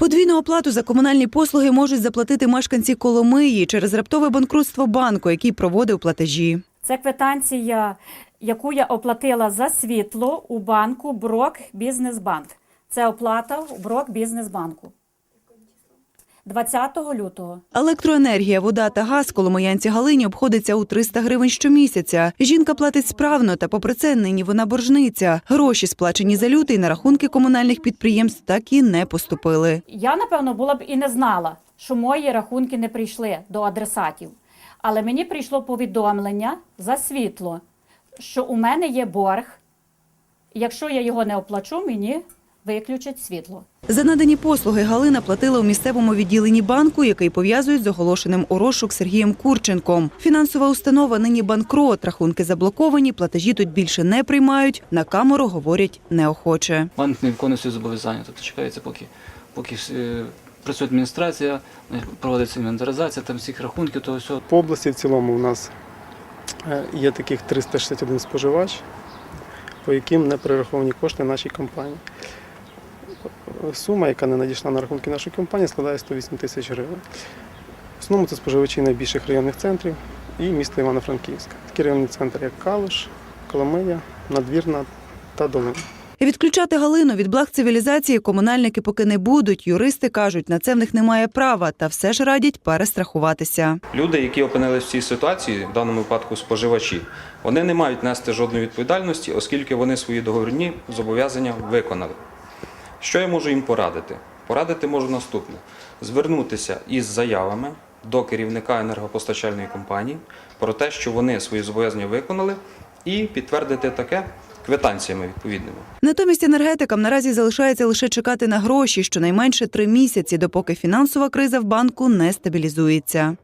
Подвійну оплату за комунальні послуги можуть заплатити мешканці Коломиї через раптове банкрутство банку, який проводив платежі. Це квитанція, яку я оплатила за світло у банку Брок Бізнес Банк. Це оплата у Брок Бізнесбанку. 20 лютого. Електроенергія, вода та газ коломиянці Галині обходиться у 300 гривень щомісяця. Жінка платить справно, та попри це нині вона боржниця. Гроші, сплачені за лютий, на рахунки комунальних підприємств так і не поступили. Я, напевно, була б і не знала, що мої рахунки не прийшли до адресатів. Але мені прийшло повідомлення за світло, що у мене є борг. Якщо я його не оплачу, мені виключать світло. За надані послуги Галина платила у місцевому відділенні банку, який пов'язують з оголошеним у розшук Сергієм Курченком. Фінансова установа нині банкрот, рахунки заблоковані, платежі тут більше не приймають. На камеру говорять неохоче. Банк не виконує свої зобов'язання, тобто чекається, поки, поки е, працює адміністрація, е, проводиться інвентаризація там всіх рахунків, того всього. По області в цілому у нас е, є таких 361 споживач, по яким не перераховані кошти нашій компанії. Сума, яка не надійшла на рахунки нашої компанії, складає 108 тисяч гривень. В основному це споживачі найбільших районних центрів і міста Івано-Франківська. Такі районні центри, як Калуш, Коломия, Надвірна та Долина. Відключати Галину від благ цивілізації комунальники поки не будуть. Юристи кажуть, на це в них немає права, та все ж радять перестрахуватися. Люди, які опинились в цій ситуації, в даному випадку споживачі, вони не мають нести жодної відповідальності, оскільки вони свої договірні зобов'язання виконали. Що я можу їм порадити? Порадити можу наступне: звернутися із заявами до керівника енергопостачальної компанії про те, що вони свої зобов'язання виконали, і підтвердити таке квитанціями відповідними. Натомість енергетикам наразі залишається лише чекати на гроші щонайменше три місяці, допоки фінансова криза в банку не стабілізується.